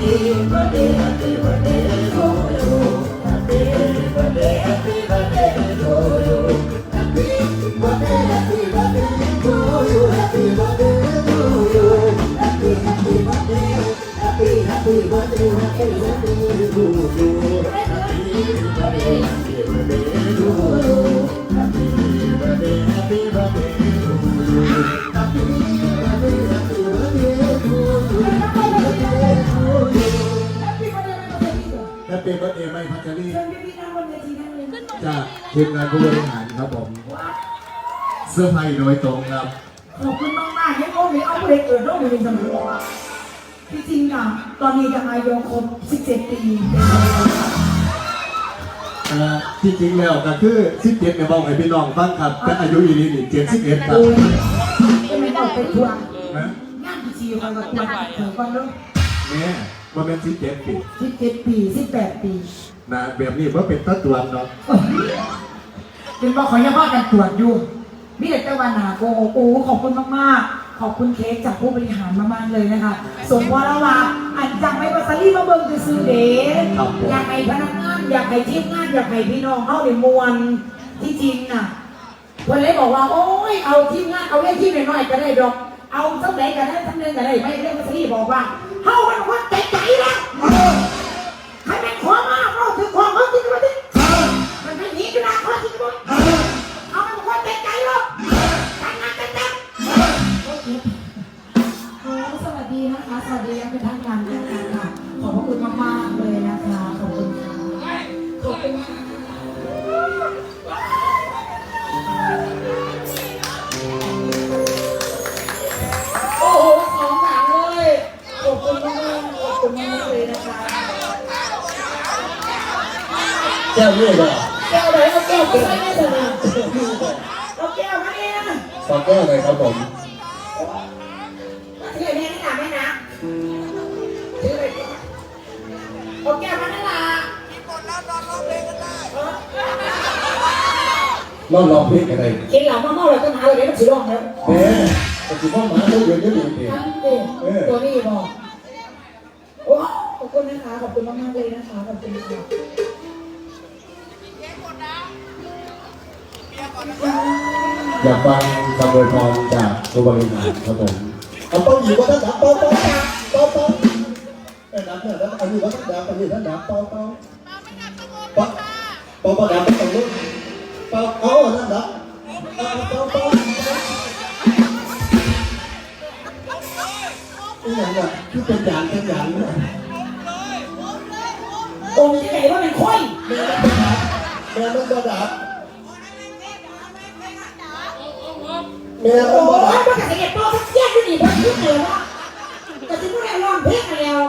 birthday, happy birthday, oh, oh. Happy birthday, happy birthday. ทีมงานผู้บริหารครับผมเสื้อร์ไผ่โดยตรงครับ ขอบคุณมากมากๆให้โอ้ยเอาเด็กเกิดโรคมะเร็งสมองที่จริงอะตอนนี้ยังอายุครบ 17 ปีเอ่อที่จริงแล้วก็คือสิบเจ็ดเนี่ยบอกให้พี่น้องฟังครับแต่อายุอีนี้นี่เจ็ดสิบเอ็ดครับโอ้ยจะไม่ต้องไปทวงนะงานพิธีคอยกับทวงเถิดก่อนเนาะแม่ว่าเป็นสิบเจ็ดปี17ปี18ปีนะแบบนี้ว่าเป็นตะตวนเนาะ เป็นบอกขอยังว่ากันตรวจอยู่มีแต่ตะวันหนาโกโอโอ้ขอบคุณมากๆ ขอบคุณเค้กจากผู้บริหารมากๆเลยนะคะ สมว่าแล้วว่าอันจังไม่ปัสสารีมาเบิ่งจะซื้อเด้อยากให้พนักงานอยากให้ทีมงานอยากให้พี่น้องเข้าในมวลที่จริงน่ะวันเลยบอกว่า โอ้ยเอาทีมงานเอาเล่นทีมน้อยๆก็ได้ดอก เอาสักไหนก็ได้สักหนึงก็ได้ไม่เล่นปัสสารีบอกว่าเฮ้ามันว่าใจใจละเออใครเป็นขวามาเอาถือของเขาที่มาดิมันไม่หนีกันนะเขาที่มา ก้วนี่บ่แก้วไหนเอาแก้วไปใส่ไม่ถนัดเอาแก้วมาเนี่ยขอแก้วหน่อยครับผมถือไอ้แม่นี่หนาไหมนะถืออะไรก่อนเอาแก้วมานั่นล่ะรอบรอบเพลงอะไรกินหลังมาเมาเลยก็มาเลยเดี๋ยวมันสิร้องแล้วแม่แต่สิพ่อหมาเขาเยอะเยอะอยู่ดิทั้งเด็กตัวนี้บอกโอ้ขอบคุณนะคะ ขอบคุณมากๆเลยนะคะ ขอบคุณค่ะ อยากฟังคำอวยพรจากตัวบริหารครับผมเอาเป้าหยิบว่าท่านดับป้าเป้าเป้าเป้าเอ้ยดับเนี่ยดับอันนี้ว่าท่านดับอันนี้ท่านดับเป้าเป้าเป้าเป้าเป้าดับไม่ต้องลุกเป้าเอาท่านดับเป้าเป้าเป้านี่อย่างน่ะที่เป็นยานเป็นยานเนี่ยองค์ที่ไหนว่าเป็นค่อยแม่ต้องดับแม่ต้องดับ แม่โอ้ต้องดัยบมันกระเสียตัวสักแยกที่นี่มันยุ่งเลยว่าแต่ที่พวกเรารองเพลงมาแล้ว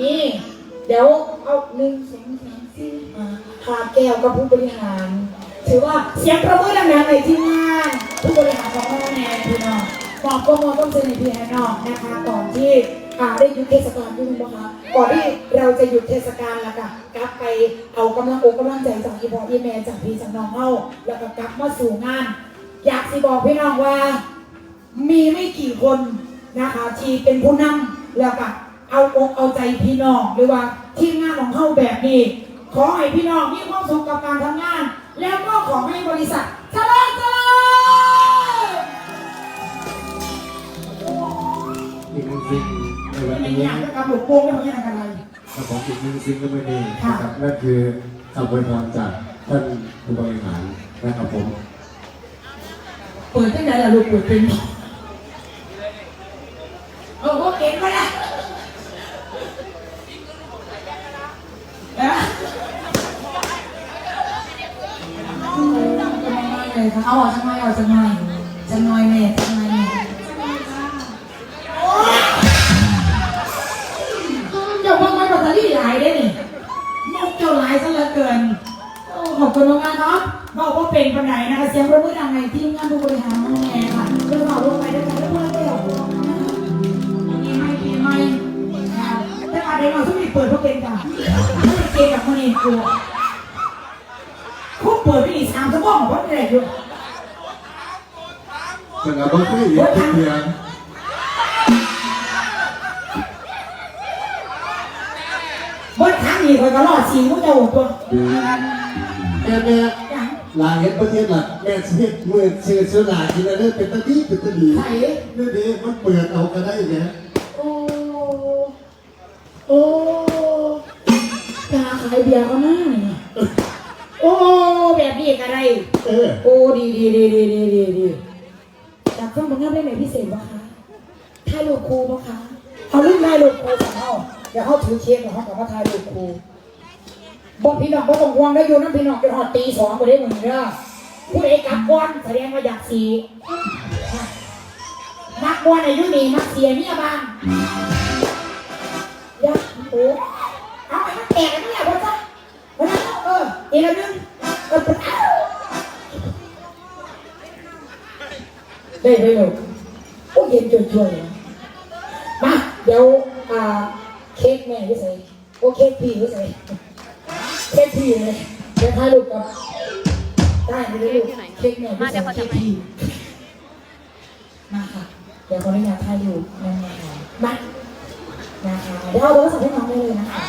นี่ เดี๋ยวเอาหนึ่งสองสามสี่ห้าพาแก้วกับผู้บริหาร ถือว่าเสียงประมือดังๆในที่งานผู้บริหารของเราแน่พี่น้องบอกก็มต้องเซ็นในพี่น้องนะคะ ก่อนที่อ่าได้หยุดเทศกาลด้วยนะคะก่อนที่เราจะหยุดเทศกาลแล้วก็กลับไปเอากำลังอกกำลังใจจากอีพออีแม่จากพี่จากน้องเฮาแล้วก็กลับมาสู่งาน อยากสิบอกพี่น้องว่า มีไม่กี่คนนะคะ ที่เป็นผู้นำแล้วก็เอาอกเอาใจพี่น้องหรือว่าทีมงานของเขาแบบนี้ ขอให้พี่น้องมีความสุขกับการทำงาน แล้วก็ขอให้บริษัทเจริญเจริญอีกหนึ่งสิ่งในวันไม่นี้อยากจะกำหนดโป้งไม่ต้องยังอะไร ครับผมอีกหนึ่งสิ่งก็ไม่ดีนะครับนั่นคือคำอวยพรจากท่านผู้บริหารนะครับผม เปิดตั้งแต่ละลูกเปิดเป็นโอ้โหเก่งมากนะนะเอาออกจากไม้เอาจากไม้จากหน้อยแม่จากหน้อยแม่โอ๊ยเจ้าพ่อไม้ปัตตานีหลายได้นี่นกเจ้าหลายซะเหลือเกินขอบคุณมากๆเนาะ บอกว่าเป็นปัญหานะคะเสียงประมือดังในทีมงานผู้บริหารมาแน่ค่ะเพื่อเราลงไปด้วยกันแล้วเพื่อนเดียวมีไม่มีไม่นะคะแต่ประเด็นเราต้องมีเปิดเพราะเป็นกันไม่เกมกับคนอื่นกลัวคุกเปิดไปอีกสามชั่วโมงเพราะอะไรอยู่สำหรับว่าที่อีกเพียงเมื่อครั้งนี้คอยก็รอดสีมุ้งเจ้าตัวแม่แม่อย่าง ลาเห็นประเทศหลักแม่เสียมือเสือเสือหนากินอะไรเป็นตะดีเป็นตะดีไข่นี่ดีมันเปิดเอาก็ได้ไงโอ้โอ้ตาขายเบียร์ก็น่าเนี่ยโอ้แบบนี้ก็ได้เออโอ้ดีดีดีดีดีดีดีอยากฟังผลงานเพลงไหนพิเศษบ้างคะถ่ายรูปครูบ้างคะเอาลูกถ่ายรูปครูของเขาเดี๋ยวเขาถือเค้กแล้วเขากลับมาถ่ายรูปครู บอกพี่น้องบอกต้องห่วงได้อยู่นั่นพี่น้องเป็นหอดตีสองไปได้เหมือนเด้อผู้ใดกลับก่อนแสดงว่าอยากสีนักบอลอายุนี่มักเสียเนี่ยบ้างอยากโอ้เอาไอ้มันแตกกันไม่แหละวะจ๊ะวันนั้นเอออีกอันนึงเออเป็นอ้าวได้ได้เลยโอ้เย็นจนช่วยนมาเดี๋ยวอ่าเค้กแม่ที่ใส่โอเค้กพี่ที่ใส่ เป็นทีเลยเป็นท้ายลูกกับได้ไม่ได้ลูกเค้กแม่ที่ใส่เค้กพี่มาค่ะเดี๋ยวขออนุญาตถ่ายรูปนะคะมานะคะเดี๋ยวเอาโทรศัพท์ให้น้องได้เลยนะคะ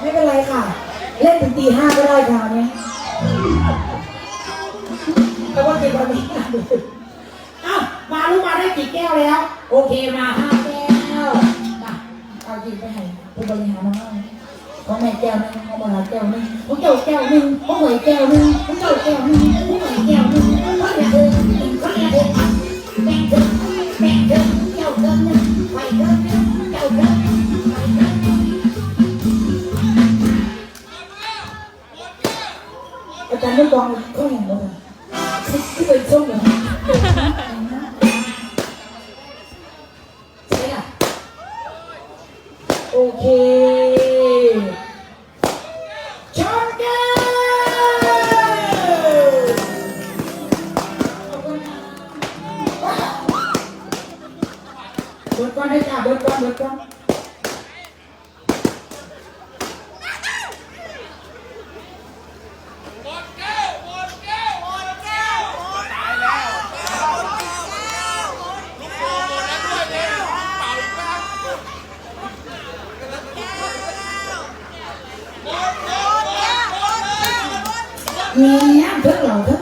ไม่เป็นไรค่ะ เล่นถึงตีห้าก็ได้ค่ะเนี่ยแต่ว่าเป็นวันนี้นะเอ้ามาลูกมาได้กี่แก้วแล้ว โอเคมาห้าแก้วมาเอาจริงไปให้ผู้บริหารน้องๆของแม่แก้วหนึงของบริหารแก้วหนึงของเจ้าแก้วหนึงของหน่วยแก้วหนึงของเจ้า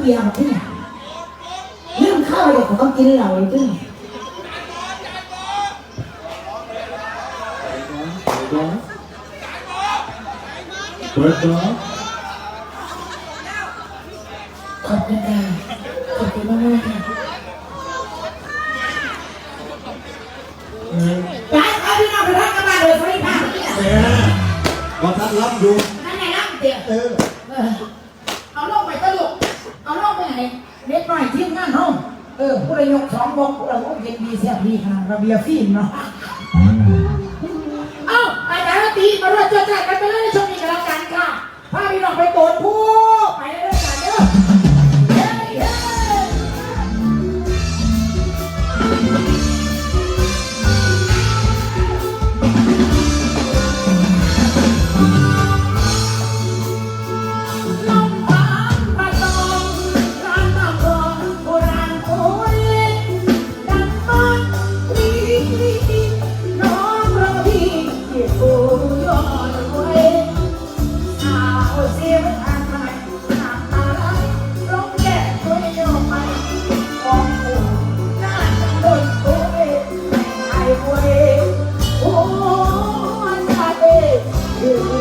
เหล่าเพิ่งเบียร์มาที่ไหนเรื่องข้าวเด็กเขาต้องกินเหล่าเลยที่ไหนเปิดเนาะขอบคุณค่ะขอบคุณมากมากๆค่ะไปเอาพี่น้องไปพักกันมาเลยเขาได้พักเนี่ยแม่พอท่านรับดูนั่นไงนั่งเดี๋ยวเออ เออเอาลงไปตลกเอาลงไปไหนเด็กหน่อยทีมงานห้อง เออผู้ใดยกสองบอกผู้ใดว่าเย็นดีเสียดีค่ะระเบียฟิล์มเนาะ เอ้าอาจารย์ตีมาด้วยเจอกันไปเลยชม Whoa.